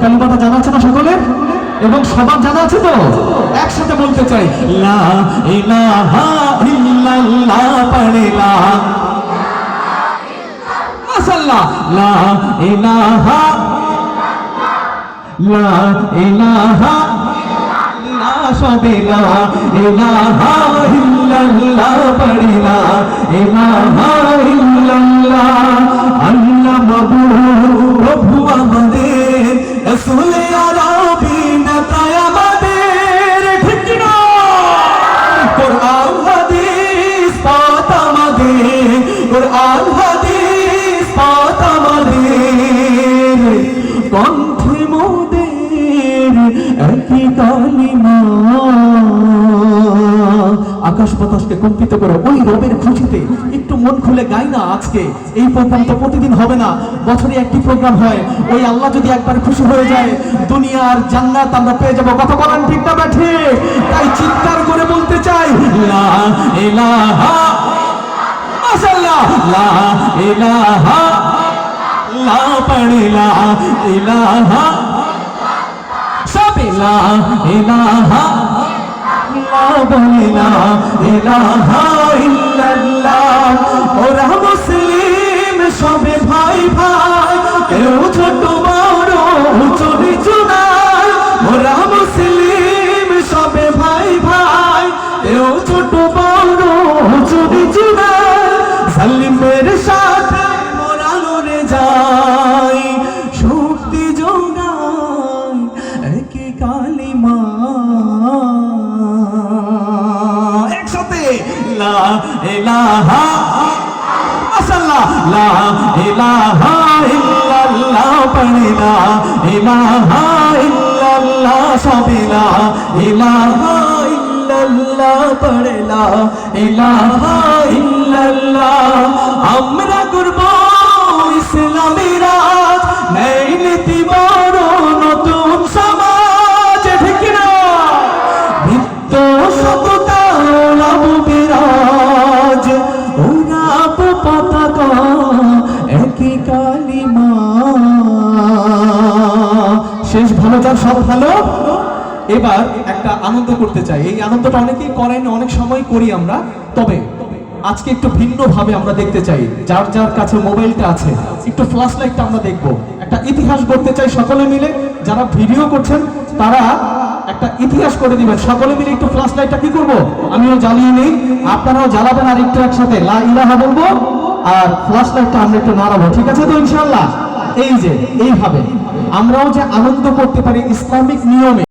কালিমাটা জানা আছে না সকলের? এবং সবার জানা আছে তো? একসাথে বলতে চাই, লা ইলাহা ইল্লাল্লাহ পড়ে লা মাশাআল্লাহ, লা ইলাহা, লা লা লা ইল্লাল্লাহ কোরআন, হাদিস আমাদের। কণ্ঠে মোদের, একই আকাশ বাতাসকে কম্পিত করে ওই রবের খুশিতে একটু মন খুলে গাই না আজকে। এই প্রোগ্রাম তো প্রতিদিন হবে না। বছরে একটি প্রোগ্রাম হয়। ওই আল্লাহ যদি একবার খুশি হয়ে যায়, দুনিয়ার জান্নাত আমরা পেয়ে যাব। কথা বলেন ঠিক না ঠিক তাই চিৎকার করে বলতে চাই, লা ইলাহা লা ইলাহা লা পড়ে লা ইলাহা সব লা ইলাহা লা বলে লা ইলাহা ইল্লাল্লাহ ওরা মুসলিম সবে ভাই ভাই কেউ ছোট বড় উঁচু নিচু নাই ওরা মুসলিম সবে ভাই ভাই কেউ ছোট বড় উঁচু নিচু নাই সালিমের সাথে মোরা লড়ে যাই শক্তি যোগাই একে কালিমা। একসাথে, লা ইলাহা মাশাআল্লাহ, লা ইলাহা ইল্লাল্লাহ পড়ে, লা ইলাহা ইল্লাল্লাহ সবে, লা ইলাহা ইল্লাল্লাহ পড়ে লা ইলাহা ইল্লাল্লাহ। আমরা করব ইসলামী রাজ নেই নীতি বড় নতুন সমাজ ঠিক না নিত্য সততা লাভ বিরাজ। ওরাব পতাকা একই কালিমা। শেষ ভালো যার সব ভালো? এবার একটা আনন্দ করতে চাই। এই আনন্দটা অনেকেই করেন, অনেক সময় করি আমরা। তবে আজকে একটু ভিন্ন ভাবে আমরা দেখতে চাই। যার যার কাছে মোবাইলটা আছে, একটু ফ্ল্যাশ লাইটটা আমরা দেখব। একটা ইতিহাস করতে চাই সকলে মিলে। যারা ভিডিও করছেন, তারা একটা ইতিহাস করে দিবেন। সকলে মিলে একটু ফ্ল্যাশ লাইটটা কি করব? আমিও জ্বালিয়ে নেই। আপনারাও জ্বালাবেন আর একটু একসাথে। লা ইলাহা বলব। আর ফ্ল্যাশ লাইটটা আমরা একটু নাড়াবো। ঠিক আছে তো ইনশাআল্লাহ? এই যে, এইভাবে। আমরাও যে আনন্দ করতে পারি ইসলামিক নিয়মে